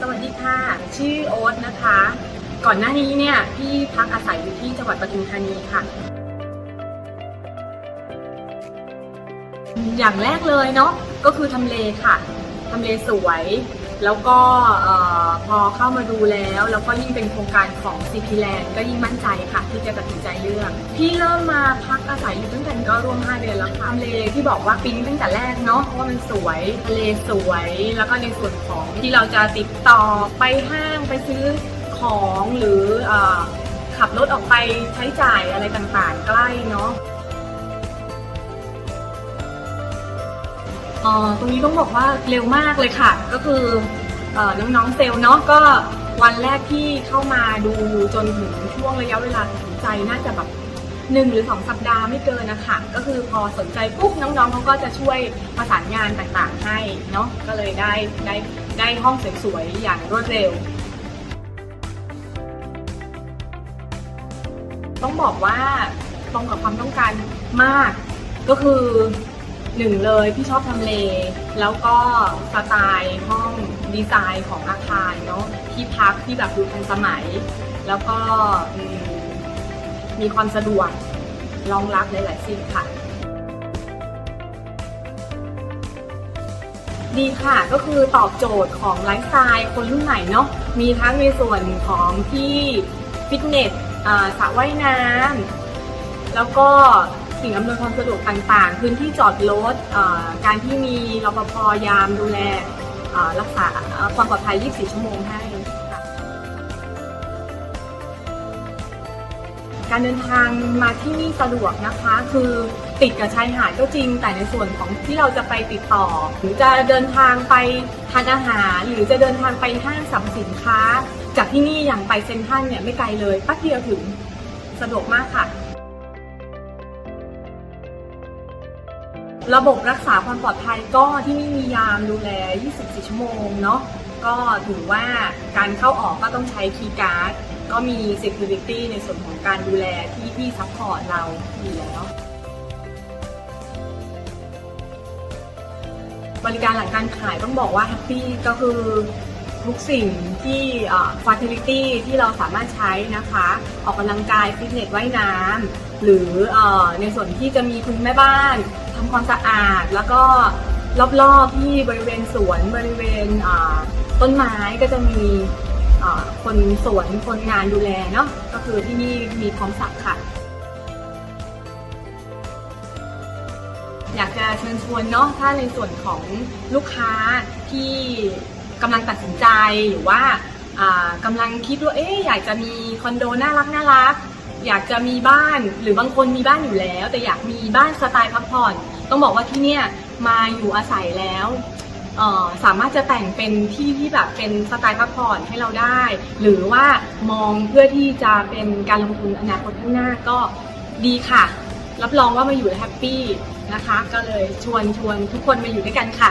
สวัสดีค่ะ ชื่อโอ๊ตนะคะ ก่อนหน้านี้เนี่ยพี่พักอาศัยอยู่ที่จังหวัดปทุมธานีค่ะ อย่างแรกเลยเนาะก็คือทำเลค่ะทำเลสวย แล้วก็พอเข้ามาดูแล้ว แล้วก็ยิ่งเป็นโครงการของ CP Land ก็ยิ่งมั่นใจค่ะ ที่จะตัดสินใจเลือกพี่เริ่มมาพักอาศัยอยู่ตั้งแต่ก็ร่วม 5 เดือนแล้วค่ะทำเลที่บอกว่าปิ๊งตั้งแต่แรกเนาะเพราะว่ามันสวยทะเลสวย แล้วก็ในส่วนของที่เราจะติดต่อไปห้างไปซื้อของหรืออขับรถออกไปใช้จ่ายอะไรต่างๆ ใกล้เนาะตรงนี้ต้องบอกว่าเร็วมากเลยค่ะ ก็คือ น้องๆเซลล์เนาะก็วันแรกที่เข้ามาดูจนถึงช่วงระยะเวลาตัดสินใจน่าจะแบบหนึ่งหรือสองสัปดาห์ไม่เกินนะคะก็คือพอสนใจปุ๊บน้องๆเขาก็จะช่วยประสานงานต่างๆให้เนาะก็เลยได้ได้ได้ห้องสวยๆอย่างรวดเร็ว ต้องบอกว่าตรงกับความต้องการมาก ก็คือหนึ่งเลยพี่ชอบทำเล แล้วก็สไตล์ห้อง ดีไซน์ของอาคารเนาะที่พักที่แบบดูทันสมัย แล้วก็มีความสะดวกรองรับหลายๆสิ่งค่ะ ดีค่ะก็คือตอบโจทย์ของไลฟ์สไตล์คนรุ่นใหม่เนาะมีทั้งในส่วนของที่ฟิตเนสสระว่ายน้ำแล้วก็สิ่งอำนวยความสะดวกต่างๆ พื้นที่จอดรถการที่มีรปภยามดูแล รักษาความปลอดภัย 24 ชั่วโมงให้ค่ะการเดินทางมาที่นี่สะดวกนะคะ คือติดกับชายหาดก็จริง แต่ในส่วนของที่เราจะไปติดต่อ หรือจะเดินทางไปทานอาหาร หรือจะเดินทางไปห้างสรรพสินค้า จากที่นี่อย่างไปเซ็นทรัลเนี่ยไม่ไกลเลยแป๊บเดียวถึงสะดวกมากค่ะ ระบบรักษาความปลอดภัยก็ที่นี่มียามดูแล 24 ชั่วโมงเนาะก็ถือว่าการเข้าออกก็ต้องใช้คีย์การ์ดก็มี security ในส่วนของการดูแลที่ที่ซัพพอร์ตเราอยู่แล้ว บริการหลังการขายต้องบอกว่าแฮปปี้ก็คือ ทุกสิ่งที่ฟ a ร์ i ลิตี้ที่เราสามารถใช้นะคะ ออกกำลังกายฟิตเนสว่ายน้ำหรืออในส่วนที่จะมีคุณแม่บ้านทำความสะอาด แล้วก็รอบๆที่บริเวณสวนบริเวณต้นไม้ก็จะมีคนสวนคนงานดูแลเนาะก็คือที่นี่มีพร้อมสักค่ะอยากจะเชิญชวนเนาะถ้าในส่วนของลูกค้าที่ กำลังตัดสินใจหรือว่าอ่ากำลังคิดว่าเอ๊ะอยากจะมีคอนโดน่ารักน่ารักอยากจะมีบ้านหรือบางคนมีบ้านอยู่แล้ว แต่อยากมีบ้านสไตล์พักผ่อน ต้องบอกว่าที่เนี่ยมาอยู่อาศัยแล้วสามารถจะแต่งเป็นที่ที่แบบเป็นสไตล์พักผ่อนให้เราได้ หรือว่ามองเพื่อที่จะเป็นการลงทุนอนาคตข้างหน้าก็ดีค่ะ รับรองว่ามาอยู่แฮปปี้นะคะ ก็เลยชวนชวนทุกคนมาอยู่ด้วยกันค่ะ